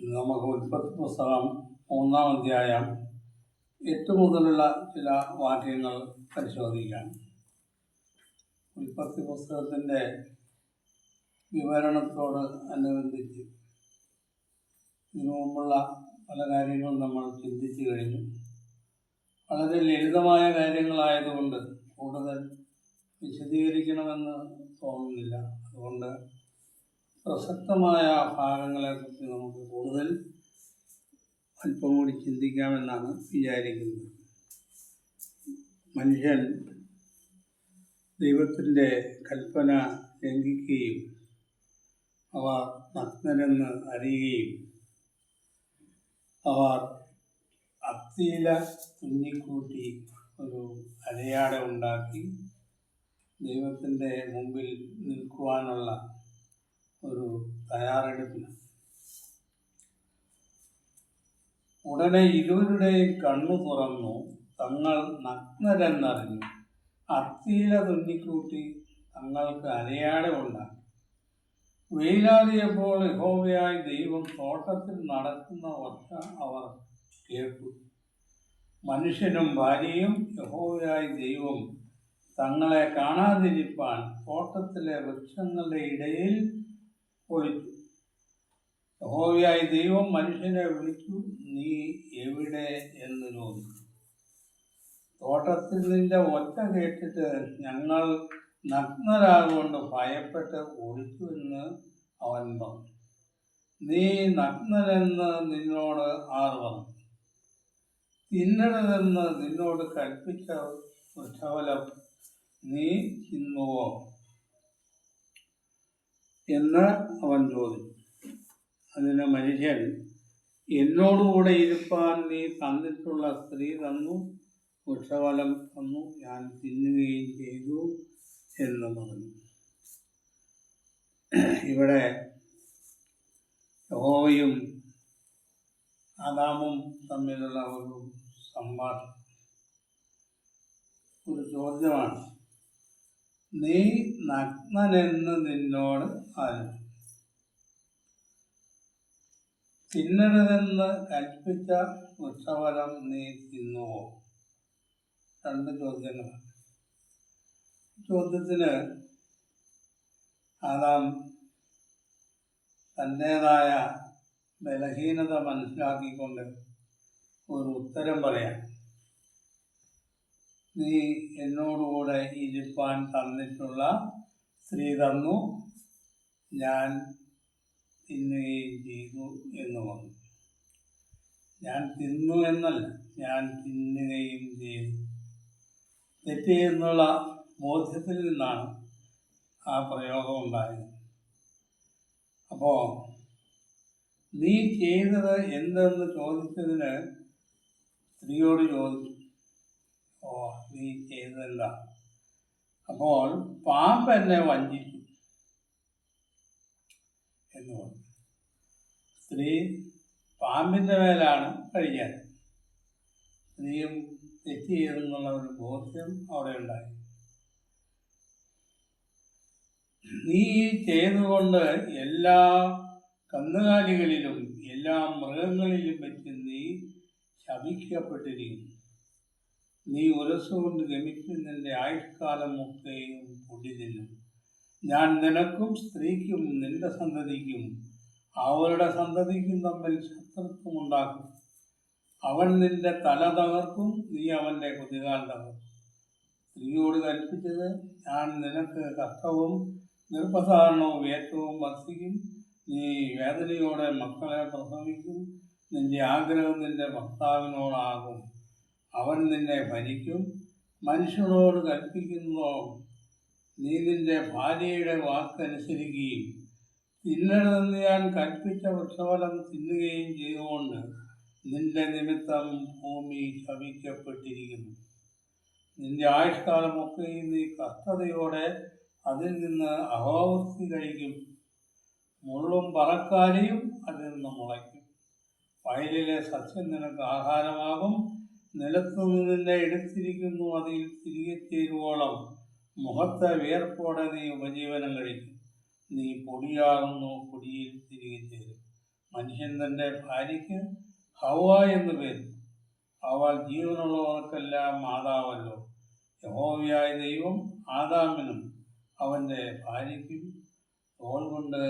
നമുക്ക് ഉൽപ്പത്തി പുസ്തകം ഒന്നാം അധ്യായം എട്ട് മുതലുള്ള ചില വാക്യങ്ങൾ പരിശോധിക്കാം. ഉൽപ്പത്തി പുസ്തകത്തിന്റെ വിവരണത്തോട് അനുബന്ധിച്ച് ഇതിനു മുമ്പുള്ള പല കാര്യങ്ങളും നമ്മൾ ചിന്തിച്ചു കഴിഞ്ഞു. വളരെ ലളിതമായ കാര്യങ്ങളായതുകൊണ്ട് കൂടുതൽ വിശദീകരിക്കണമെന്ന് തോന്നുന്നില്ല. അതുകൊണ്ട് പ്രസക്തമായ ഭാഗങ്ങളെക്കുറിച്ച് നമുക്ക് കൂടുതൽ അല്പം കൂടി ചിന്തിക്കാമെന്നാണ് വിചാരിക്കുന്നത്. മനുഷ്യൻ ദൈവത്തിന്റെ കൽപ്പന ലംഘിക്കുകയും അവർ നഗ്നരെന്ന് അറിയുകയും അവർ അത്തിയില തുന്നിക്കൂട്ടി ഒരു അരയാട ഉണ്ടാക്കി ദൈവത്തിന്റെ മുമ്പിൽ നിൽക്കുവാനുള്ള ഒരു തയ്യാറെടുപ്പിന്. ഉടനെ ഇരുവരുടെയും കണ്ണു തുറന്നു തങ്ങൾ നഗ്നരെന്നറിഞ്ഞു. അത്തിയില തുന്നിക്കൂട്ടി തങ്ങൾക്ക് അരയാടെ ഉണ്ടാക്കി. വെയിലാറിയപ്പോൾ യഹോവയായി ദൈവം തോട്ടത്തിൽ നടക്കുന്ന വർഷ അവർ കേട്ടു. മനുഷ്യനും ഭാര്യയും യഹോവയായി ദൈവം തങ്ങളെ കാണാതിരിപ്പാൻ തോട്ടത്തിലെ വൃക്ഷങ്ങളുടെ ഇടയിൽ ഒളിച്ചു യഹോവയായ ദൈവം മനുഷ്യനെ വിളിച്ചു നീ എവിടെ? എന്ന് ചോദിച്ചു. തോട്ടത്തിൽ നിന്റെ ഒച്ച കേട്ടിട്ട് ഞങ്ങൾ നഗ്നരാകൊണ്ട് ഭയപ്പെട്ട് ഒളിച്ചു എന്ന് അവൻ പറഞ്ഞു. നീ നഗ്നരെന്ന് നിന്നോട് ആർ പറഞ്ഞു? തിന്നരുതെന്ന് നിന്നോട് കൽപ്പിച്ച വൃക്ഷഫലം നീ തിന്നുവോ? എന്ന് അവൻ ചോദിച്ചു. അതിന് മനുഷ്യൻ എന്നോടുകൂടെ ഇരുപ്പാൻ നീ തന്നിട്ടുള്ള സ്ത്രീ തന്നു വൃക്ഷഫലം തന്നു ഞാൻ തിന്നുകയും ചെയ്തു എന്ന് പറഞ്ഞു. ഇവിടെ യഹോവയും ആദാമും തമ്മിലുള്ള ഒരു സംഭാഷണം ഒരു ചോദ്യമാണ്. നീ നഗ്നനെന്ന് നിന്നോട് ആരും തിന്നരുതെന്ന് കൽപ്പിച്ച വൃക്ഷഫലം നീ തിന്നുവോ? രണ്ട് ചോദ്യങ്ങളാണ് ചോദ്യത്തിന് ആദാം തന്റേതായ ബലഹീനത മനസ്സിലാക്കിക്കൊണ്ട് ഒരു ഉത്തരം പറയാം. നീ എന്നോടുകൂടെ ഇരിപ്പാൻ തന്നിട്ടുള്ള സ്ത്രീ തന്നു. ഞാൻ തിന്നുകയും ചെയ്തു എന്ന് പറഞ്ഞു. ഞാൻ തിന്നു എന്നല്ല ഞാൻ തിന്നുകയും ചെയ്തു. തെറ്റ് എന്നുള്ള ബോധ്യത്തിൽ നിന്നാണ് ആ പ്രയോഗം ഉണ്ടായത്. അപ്പോൾ നീ ചെയ്തത് എന്തെന്ന് ചോദിച്ചതിന് സ്ത്രീയോട് ചോദിച്ചു. ഓ നീ ചെയ്തതല്ല. അപ്പോൾ പാമ്പ് എന്നെ വഞ്ചിച്ചു എന്ന് പറഞ്ഞു. സ്ത്രീ പാമ്പിന്റെ മേലാണ് കഴിക്കാൻ. സ്ത്രീയും തെറ്റ് ചെയ്തെന്നുള്ള ഒരു ബോധ്യം അവിടെ ഉണ്ടായി. നീ ചെയ്തുകൊണ്ട് എല്ലാ കന്നുകാലികളിലും എല്ലാ മൃഗങ്ങളിലും വെച്ച് നീ ശപിക്കപ്പെട്ടിരിക്കുന്നു. നീ ഉരസുകൊണ്ട് നിന്റെ ആയുഷ്കാലം ഒക്കെയും പൊടിതില്ലും ഞാൻ നിനക്കും സ്ത്രീക്കും നിന്റെ സന്തതിക്കും അവരുടെ സന്തതിക്കും തമ്മിൽ ശത്രുത്വമുണ്ടാക്കും. അവൻ നിന്റെ തല തകർക്കും നീ അവന്റെ കുതികാൽ തകർക്കും. സ്ത്രീയോട് കൽപ്പിച്ചത് ഞാൻ നിനക്ക് കഷ്ടവും നിർപ്പസാരണവും ഏറ്റവും വർദ്ധിക്കും നീ വേദനയോടെ മക്കളെ പ്രസവിക്കും. നിന്റെ ആഗ്രഹം നിന്റെ ഭർത്താവിനോടാകും. അവൻ നിന്നെ ഭരിക്കും. മനുഷ്യനോട് കൽപ്പിക്കുന്നു നീ നിന്റെ ഭാര്യയുടെ വാക്കനുസരിക്കുകയും തിന്നരുതെന്ന് ഞാൻ കൽപ്പിച്ച വൃക്ഷഫലം തിന്നുകയും ചെയ്തുകൊണ്ട് നിന്റെ നിമിത്തം ഭൂമി ശമിക്കപ്പെട്ടിരിക്കുന്നു നിന്റെ ആയുഷ്കാലമൊക്കെയും നീ കഷ്ടതയോടെ അതിൽ നിന്ന് അഹോവൃത്തി കഴിക്കും. മുള്ളും പറക്കാലയും അതിൽ നിന്ന് മുളയ്ക്കും. വയലിലെ സസ്യം നിനക്ക് ആഹാരമാകും. നിലത്തു നിന്നെ എടുത്തിരിക്കുന്നു അതിൽ തിരികെ ചേരുവോളം മുഖത്തെ വിയർപ്പോടെ നീ ഉപജീവനം കഴിക്കും. നീ പൊടിയാകുന്നു പൊടിയിൽ തിരികെ ചേരും മനുഷ്യൻ തന്റെ ഭാര്യയ്ക്ക് ഹവ എന്ന് പേര്. അവൾ ജീവനുള്ളവർക്കെല്ലാം മാതാവല്ലോ. യഹോവയായ ദൈവം ആദാമിനും അവന്റെ ഭാര്യയ്ക്കും തോൽ കൊണ്ട്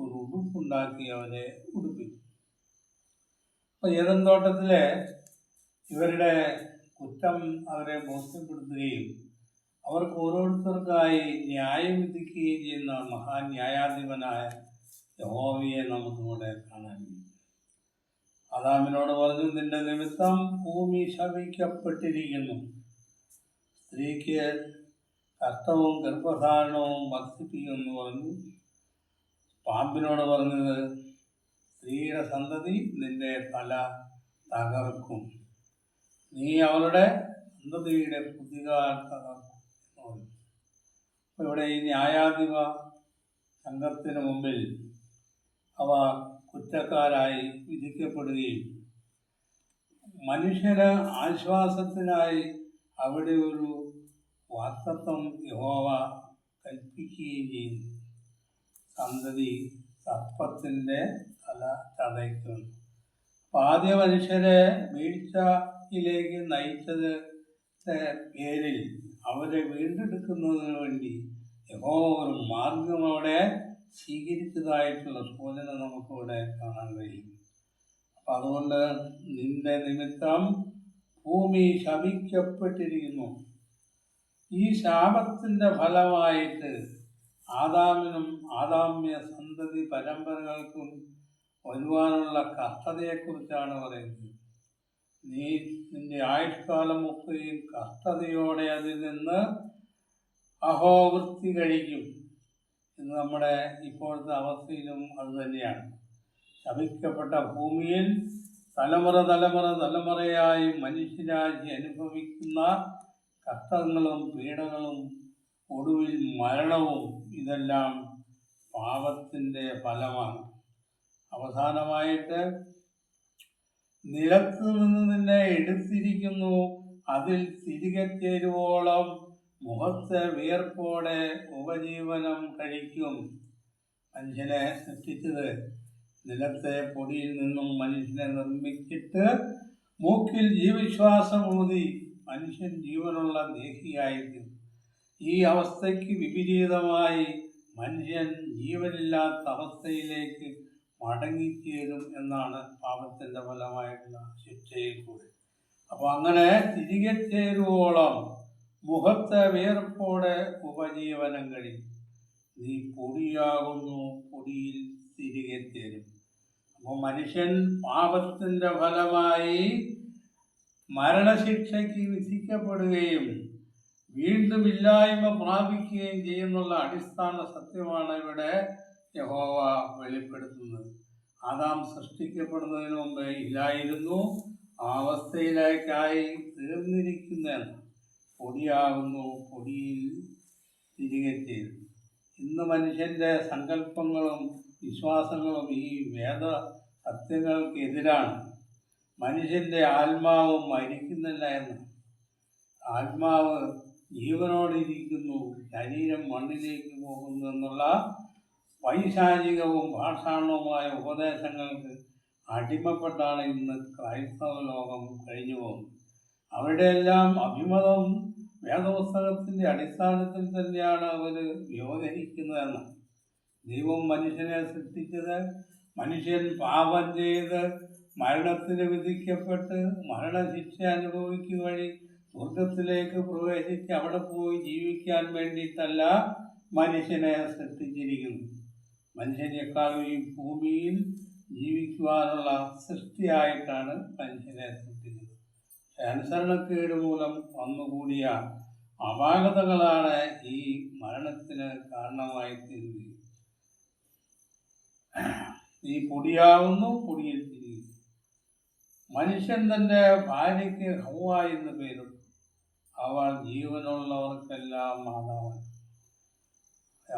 ഒരു ഉടുപ്പുണ്ടാക്കി അവരെ ഉടുപ്പിച്ചു അപ്പോൾ ഏതൻ തോട്ടത്തിലെ ഇവരുടെ കുറ്റം അവരെ ബോധ്യപ്പെടുത്തുകയും അവർക്ക് ഓരോരുത്തർക്കായി ന്യായം വിധിക്കുകയും ചെയ്യുന്ന മഹാൻ ന്യായാധിപനായ യഹോവയെ നമുക്കിവിടെ കാണാൻ അദാമിനോട് പറഞ്ഞു നിന്റെ നിമിത്തം ഭൂമി ശവിക്കപ്പെട്ടിരിക്കുന്നു സ്ത്രീക്ക് കഷ്ടവും ഗർഭധാരണവും വർദ്ധിപ്പിക്കുമെന്ന് പറഞ്ഞു. പാമ്പിനോട് പറഞ്ഞത് സ്ത്രീയുടെ സന്തതി നിന്റെ തല തകർക്കും. നീ അവളുടെ. അപ്പോൾ ഇവിടെ ഈ ന്യായാധിപ സംഘത്തിന് മുമ്പിൽ അവ കുറ്റക്കാരായി വിധിക്കപ്പെടുകയും മനുഷ്യന് ആശ്വാസത്തിനായി അവിടെ ഒരു വാക്തത്വം യഹോവ കൽപ്പിക്കുകയും ചെയ്യുന്നു സന്തതി സർപ്പത്തിന്റെ തല തടയ്ക്കുന്നു ആദ്യ മനുഷ്യരെ വീഴ്ചയിലേക്ക് നയിച്ചത് പേരിൽ അവരെ വീണ്ടെടുക്കുന്നതിന് വേണ്ടി യഹോ ഒരു മാർഗം അവിടെ സ്വീകരിച്ചതായിട്ടുള്ള സൂചന നമുക്കിവിടെ കാണാൻ കഴിയും. അപ്പം അതുകൊണ്ട് നിന്റെ നിമിത്തം ഭൂമി ശപിക്കപ്പെട്ടിരിക്കുന്നു. ഈ ശാപത്തിന്റെ ഫലമായിട്ട് ആദാമിനും ആദാമ്യ സന്തതി പരമ്പരകൾക്കും വരുവാനുള്ള കഷ്ടതയെക്കുറിച്ചാണ് പറയുന്നത്. നീ നിന്റെ ആയുഷ്കാലം മുക്കുകയും കഷ്ടതയോടെ അതിൽ നിന്ന് അഹോവൃത്തി കഴിക്കും എന്ന് നമ്മുടെ ഇപ്പോഴത്തെ അവസ്ഥയിലും അത് തന്നെയാണ്. ശപിക്കപ്പെട്ട ഭൂമിയിൽ തലമുറ തലമുറ തലമുറയായി മനുഷ്യരാശി അനുഭവിക്കുന്ന കഷ്ടങ്ങളും പീഡകളും ഒടുവിൽ മരണവും ഇതെല്ലാം പാപത്തിന്റെ ഫലമാണ്. അവസാനമായിട്ട് നിലത്ത് നിന്ന് നിന്നെ എടുത്തിരിക്കുന്നു. അതിൽ തിരികെ ചേരുവോളം മുഖത്തെ വിയർപ്പോടെ ഉപജീവനം കഴിക്കും. മനുഷ്യനെ സൃഷ്ടിച്ചത് നിലത്തെ പൊടിയിൽ നിന്നും മനുഷ്യനെ നിർമ്മിച്ചിട്ട് മൂക്കിൽ ജീവിശ്വാസം ഊതി മനുഷ്യൻ ജീവനുള്ള ദേഹിയായിരിക്കും. ഈ അവസ്ഥയ്ക്ക് വിപരീതമായി മനുഷ്യൻ ജീവനില്ലാത്ത അവസ്ഥയിലേക്ക് മടങ്ങിച്ചേരും എന്നാണ് പാപത്തിന്റെ ഫലമായിട്ടുള്ള ശിക്ഷയിൽ കൂടി. അപ്പോൾ അങ്ങനെ തിരികെ ചേരുവോളം മുഖത്തെ വിയർപ്പോടെ ഉപജീവനം കഴിയും നീ പൊടിയാകുന്നു പൊടിയിൽ തിരികെ ചേരും അപ്പോൾ മനുഷ്യൻ പാപത്തിന്റെ ഫലമായി മരണശിക്ഷയ്ക്ക് വിധിക്കപ്പെടുകയും വീണ്ടും ഇല്ലായ്മ പ്രാപിക്കുകയും ചെയ്യുന്നുള്ള അടിസ്ഥാന സത്യമാണ് ഇവിടെ യഹോവ വെളിപ്പെടുത്തുന്നത്. ആദാം സൃഷ്ടിക്കപ്പെടുന്നതിന് മുമ്പ് ഇല്ലായിരുന്നു അവസ്ഥയിലേക്കായി തീർന്നിരിക്കുന്നതെന്ന് പൊടിയാകുന്നു പൊടിയിൽ തിരികെ ചെയ്തു ഇന്ന് മനുഷ്യന്റെ സങ്കല്പങ്ങളും വിശ്വാസങ്ങളും ഈ വേദ സത്യങ്ങൾക്കെതിരാണ് മനുഷ്യന്റെ ആത്മാവ് മരിക്കുന്നില്ല എന്ന്. ആത്മാവ് ജീവനോടിരിക്കുന്നു ശരീരം മണ്ണിലേക്ക് പോകുന്നു എന്നുള്ള വൈശാചികവും ഭാഷാണവുമായ ഉപദേശങ്ങൾക്ക് അടിമപ്പെട്ടാണ് ഇന്ന് ക്രൈസ്തവ ലോകം കഴിഞ്ഞു പോകുന്നത്. അവരുടെയെല്ലാം അഭിമതം വേദപുസ്തകത്തിന്റെ അടിസ്ഥാനത്തിൽ തന്നെയാണ് അവർ വ്യവഹരിക്കുന്നതെന്ന്. ദൈവം മനുഷ്യനെ സൃഷ്ടിച്ചത് മനുഷ്യൻ പാപം ചെയ്ത് മരണത്തിന് വിധിക്കപ്പെട്ട് മരണശിക്ഷ അനുഭവിക്കുക വഴി സ്വർഗത്തിലേക്ക് പ്രവേശിച്ച് അവിടെ പോയി ജീവിക്കാൻ വേണ്ടിയിട്ടല്ല മനുഷ്യനെ സൃഷ്ടിച്ചിരിക്കുന്നു മനുഷ്യനേക്കാളും ഈ ഭൂമിയിൽ ജീവിക്കുവാനുള്ള സൃഷ്ടിയായിട്ടാണ് മനുഷ്യനെ സൃഷ്ടിച്ചത്. അനുസരണക്കേട് മൂലം വന്നുകൂടിയ അപാകതകളാണ് ഈ മരണത്തിന് കാരണമായി തീരുന്നത്. ഈ പൊടിയാവുന്നു പൊടിയിൽ തിരിയുന്നു മനുഷ്യൻ തന്റെ ഭാര്യയ്ക്ക് ഹൗവ എന്ന് പേരിട്ടു. അവൾ ജീവനുള്ളവർക്കെല്ലാം മാതാവാണ്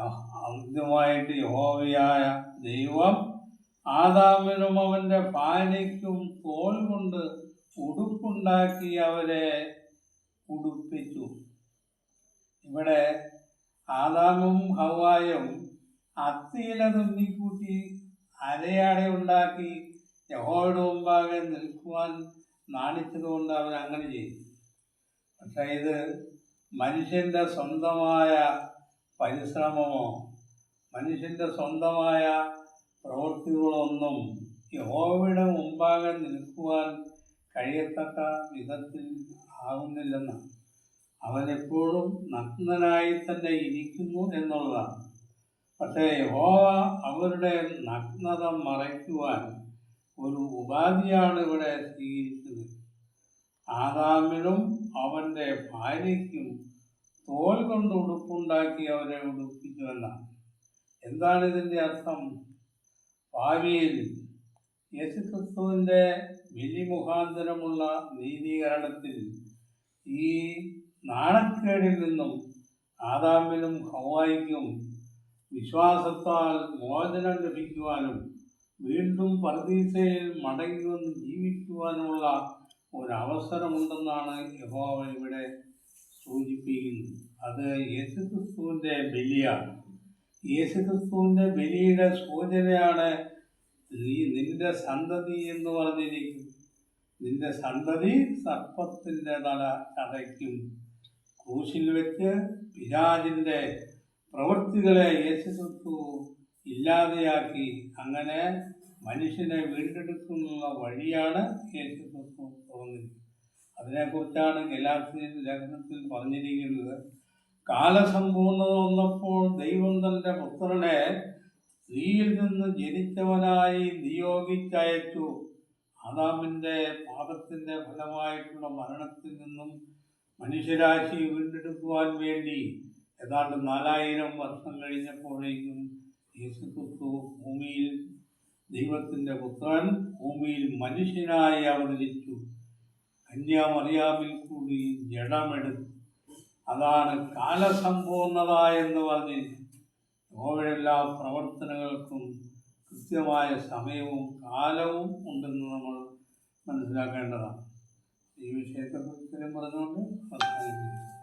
ആദ്യമായിട്ട് യഹോവയായ ദൈവം ആദാമിനും അവന്റെ ഭാര്യയ്ക്കും തോൽ കൊണ്ട് ഉടുപ്പുണ്ടാക്കി അവരെ ഉടുപ്പിച്ചു. ഇവിടെ ആദാമും ഹവായും അത്തിയില തുന്നിക്കൂട്ടി അരയാടയുണ്ടാക്കി യഹോയുടെ മുമ്പാകെ നിൽക്കുവാൻ നാണിച്ചതുകൊണ്ട് അവരങ്ങനെ ചെയ്തു. പക്ഷേ ഇത് മനുഷ്യന്റെ സ്വന്തമായ പരിശ്രമമോ? മനുഷ്യന്റെ സ്വന്തമായ പ്രവൃത്തികളൊന്നും യഹോവയുടെ മുമ്പാകെ നിൽക്കുവാൻ കഴിയത്തക്ക വിധത്തിൽ ആകുന്നില്ലെന്ന്. അവനെപ്പോഴും നഗ്നനായി തന്നെ ഇരിക്കുന്നു എന്നുള്ളതാണ്. പക്ഷേ യഹോവ അവരുടെ നഗ്നത മറയ്ക്കുവാൻ ഒരു ഉപാധിയാണ് ഇവിടെ സ്വീകരിച്ചത് ആദാമിനും അവന്റെ ഭാര്യയ്ക്കും തോൽ കൊണ്ട് ഉടുപ്പുണ്ടാക്കി അവരെ ഉടുപ്പിച്ചു എന്നാണ് എന്താണ് ഇതിന്റെ അർത്ഥം? ഭാവിയിൽ യേശുക്രിസ്തുവിന്റെ ബലി മുഖാന്തരമുള്ള നീതീകരണത്തിൽ ഈ നാണക്കേടിൽ നിന്നും ആദാമിനും ഹവായിക്കും വിശ്വാസത്താൽ മോചനം ലഭിക്കുവാനും വീണ്ടും പർദീസയിൽ മടങ്ങി വന്ന് ജീവിക്കുവാനുമുള്ള ഒരവസരമുണ്ടെന്നാണ് യഹോവ ഇവിടെ സൂചിപ്പിക്കുന്നത് അത് യേശുക്രിസ്തുവിന്റെ ബലിയാണ്. യേശുക്രിസ്തുവിന്റെ ബലിയുടെ സൂചനയാണ് നീ നിന്റെ സന്തതി എന്ന് പറഞ്ഞിരിക്കും നിന്റെ സന്തതി സർപ്പത്തിന്റെ തല ചതയ്ക്കും. ക്രൂശിൽ വെച്ച് പിശാചിന്റെ പ്രവൃത്തികളെ യേശുക്രിസ്തു ഇല്ലാതെയാക്കി അങ്ങനെ മനുഷ്യനെ വീണ്ടെടുക്കുന്ന വഴിയാണ് യേശുക്രിസ്തു തുറന്നിരിക്കുന്നത്. അതിനെക്കുറിച്ചാണ് ഗലാസിയൻ ലേഖനത്തിൽ പറഞ്ഞിരിക്കുന്നത്. കാലസമ്പൂർണത വന്നപ്പോൾ ദൈവം തന്റെ പുത്രനെ സ്ത്രീയിൽ നിന്ന് ജനിച്ചവനായി നിയോഗിച്ചയച്ചു. ആദാമിന്റെ പാപത്തിന്റെ ഫലമായിട്ടുള്ള മരണത്തിൽ നിന്നും മനുഷ്യരാശി വീണ്ടെടുക്കുവാൻ വേണ്ടി ഏതാണ്ട് നാലായിരം വർഷം കഴിഞ്ഞപ്പോഴേക്കും യേശുക്രിസ്തു ഭൂമിയിൽ ദൈവത്തിന്റെ പുത്രൻ ഭൂമിയിൽ മനുഷ്യനായി അവതരിച്ചു. കന്യാമറിയാമിൽ കൂടി ജഡമെടുത്ത്. അതാണ് കാലസമ്പൂർണത എന്ന് പറഞ്ഞ് നോവലെല്ലാ പ്രവർത്തനങ്ങൾക്കും കൃത്യമായ സമയവും കാലവും ഉണ്ടെന്ന് നമ്മൾ മനസ്സിലാക്കേണ്ടതാണ്. ഈ വിഷയത്തെക്കുറിച്ച് പറഞ്ഞുകൊണ്ട് അവസാനിപ്പിക്കുന്നു.